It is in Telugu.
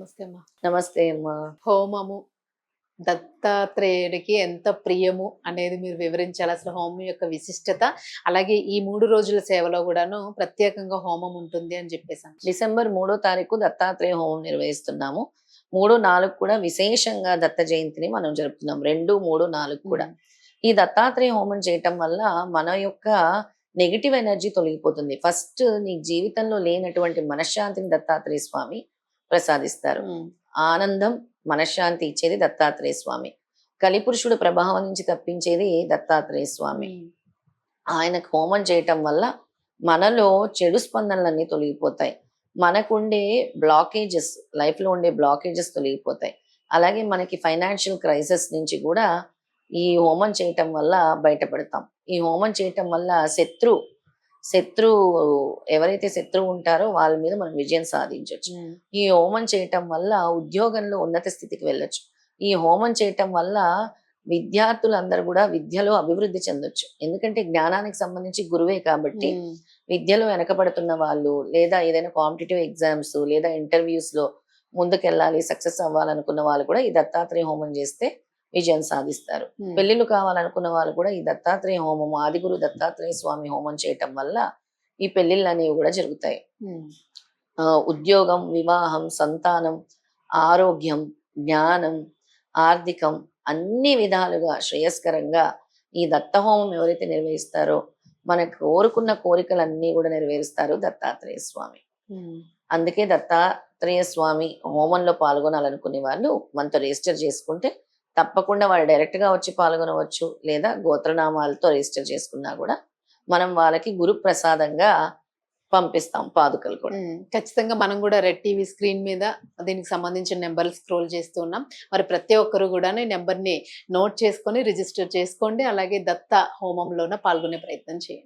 నమస్తే అమ్మా. నమస్తే అమ్మా. హోమము దత్తాత్రేయుడికి ఎంత ప్రియము అనేది మీరు వివరించాలి. అసలు హోమం యొక్క విశిష్టత అలాగే ఈ మూడు రోజుల సేవలో కూడాను ప్రత్యేకంగా హోమం ఉంటుంది అని చెప్పేసాను డిసెంబర్ మూడో తారీఖు దత్తాత్రేయ హోమం నిర్వహిస్తున్నాము. మూడు నాలుగు కూడా విశేషంగా దత్త జయంతిని మనం జరుపుతున్నాం. రెండు మూడు నాలుగు కూడా. ఈ దత్తాత్రేయ హోమం చేయటం వల్ల మన యొక్క నెగిటివ్ ఎనర్జీ తొలగిపోతుంది. ఫస్ట్ నీ జీవితంలో లేనటువంటి మనశ్శాంతిని దత్తాత్రేయ స్వామి ప్రసాదిస్తారు. ఆనందం మనశ్శాంతి ఇచ్చేది దత్తాత్రేయ స్వామి. కలిపురుషుడు ప్రభావం నుంచి తప్పించేది దత్తాత్రేయ స్వామి. ఆయనకు హోమం చేయటం వల్ల మనలో చెడు స్పందనలన్నీ తొలగిపోతాయి. మనకుండే బ్లాకేజెస్ లైఫ్లో ఉండే బ్లాకేజెస్ తొలగిపోతాయి. అలాగే మనకి ఫైనాన్షియల్ క్రైసిస్ నుంచి కూడా ఈ హోమం చేయటం వల్ల బయటపడతాం. ఈ హోమం చేయటం వల్ల శత్రు శత్రు ఎవరైతే శత్రువు ఉంటారో వాళ్ళ మీద మనం విజయం సాధించవచ్చు ఉమ్. ఈ హోమం చేయటం వల్ల ఉద్యోగంలో ఉన్నత స్థితికి వెళ్ళొచ్చు ఈ హోమం చేయటం వల్ల విద్యార్థులందరూ కూడా విద్యలో అభివృద్ధి చెందొచ్చు ఎందుకంటే జ్ఞానానికి సంబంధించి గురువే కాబట్టి ఉమ్. విద్యలో వెనకబడుతున్న వాళ్ళు లేదా ఏదైనా కాంపిటేటివ్ ఎగ్జామ్స్ లేదా ఇంటర్వ్యూస్లో ముందుకెళ్ళాలి సక్సెస్ అవ్వాలనుకున్న వాళ్ళు కూడా ఈ దత్తాత్రేయ హోమం చేస్తే విజయం సాధిస్తారు. పెళ్ళిళ్ళు కావాలనుకున్న వాళ్ళు కూడా ఈ దత్తాత్రేయ హోమం ఆదిగురు దత్తాత్రేయ స్వామి హోమం చేయటం వల్ల ఈ పెళ్ళిళ్ళు అనేవి కూడా జరుగుతాయి ఉద్యోగం వివాహం సంతానం ఆరోగ్యం జ్ఞానం ఆర్థికం అన్ని విధాలుగా శ్రేయస్కరంగా ఈ దత్తహోమం ఎవరైతే నిర్వహిస్తారో మనకు కోరుకున్న కోరికలన్నీ కూడా నెరవేరుస్తారు దత్తాత్రేయ స్వామి. అందుకే దత్తాత్రేయ స్వామి హోమంలో పాల్గొనాలనుకునే వాళ్ళు మనతో రిజిస్టర్ చేసుకుంటే తప్పకుండా వాళ్ళు డైరెక్ట్గా వచ్చి పాల్గొనవచ్చు లేదా గోత్రనామాలతో రిజిస్టర్ చేసుకున్నా కూడా మనం వాళ్ళకి గురు ప్రసాదంగా పంపిస్తాం పాదుకలు కూడా. ఖచ్చితంగా మనం కూడా రెడ్ టీవీ స్క్రీన్ మీద దీనికి సంబంధించిన నెంబర్లు స్క్రోల్ చేస్తూ ఉన్నాం. మరి ప్రతి ఒక్కరు కూడా ఈ నెంబర్ని నోట్ చేసుకొని రిజిస్టర్ చేసుకోండి. అలాగే దత్త హోమంలోన పాల్గొనే ప్రయత్నం చేయండి.